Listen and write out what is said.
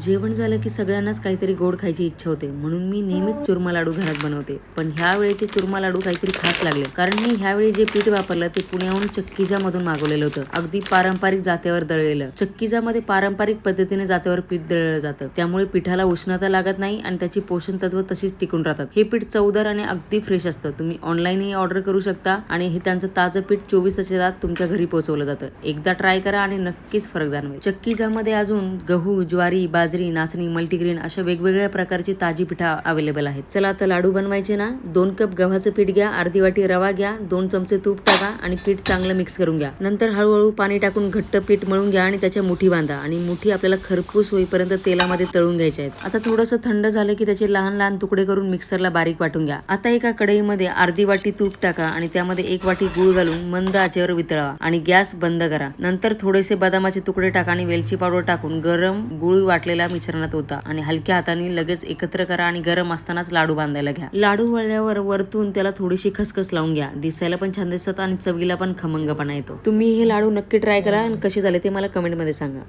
जेवण झालं की सगळ्यांनाच काहीतरी गोड खायची इच्छा होते. म्हणून मी नेहमीच चुरमा लाडू घरात बनवते. पण ह्या वेळेचे चुरमा लाडू काहीतरी खास लागले. कारण मी ह्यावेळी जे पीठ वापरलं ते पुण्याहून चक्कीजा मधून मागवलेलं होतं. अगदी पारंपरिक जात्यावर दळलेलं. चक्कीजा मध्ये पारंपरिक पद्धतीने जात्यावर पीठ दळलं जातं. त्यामुळे पिठाला उष्णता लागत नाही आणि त्याची पोषण तत्व तशीच टिकून राहतात. हे पीठ चवदार आणि अगदी फ्रेश असतं. तुम्ही ऑनलाईनही ऑर्डर करू शकता आणि हे त्यांचं ताजं पीठ चोवीस तासात तुमच्या घरी पोहोचवलं जातं. एकदा ट्राय करा आणि नक्कीच फरक जाणवेल. चक्कीजामध्ये अजून गहू ज्वारी बाजरी नाचणी मल्टीग्रेन अशा वेगवेगळ्या प्रकारची ताजी पिठा अवेलेबल आहेत. चला आता लाडू बनवायचे ना? दोन कप गव्हाचं पीठ घ्या अर्धी वाटी रवा घ्या दोन चमचे तूप टाका आणि पीठ चांगलं मिक्स करून घ्या. नंतर हळूहळू पाणी टाकून घट्ट पीठ मळून घ्या आणि त्याच्या मुठी बांधा आणि मुठी आपल्याला खरपूस होईपर्यंत तेलामध्ये तळून घ्यायचे आहेत. आता थोडंसं थंड झालं की त्याचे लहान लहान तुकडे करून मिक्सरला बारीक वाटून घ्या. आता एका कढईमध्ये अर्धी वाटी तूप टाका आणि त्यामध्ये एक वाटी गूळ घालून मंद आचेवर वितळवा आणि गॅस बंद करा. नंतर थोडेसे बदामाचे तुकडे टाका आणि वेलची पावडर टाकून गरम गुळ वाटलेल्या मिश्रणात होता. आणि हलक्या हाताने लगेच एकत्र करा आणि गरम असतानाच लाडू बांधायला घ्या. लाडू वळल्यावर वरतून त्याला थोडीशी खसखस लावून घ्या. दिसायला पण छान दिसतात आणि चवीला पण खमंगपणा येतो. तुम्ही हे लाडू नक्की ट्राय करा आणि कसे झाले ते मला कमेंटमध्ये सांगा.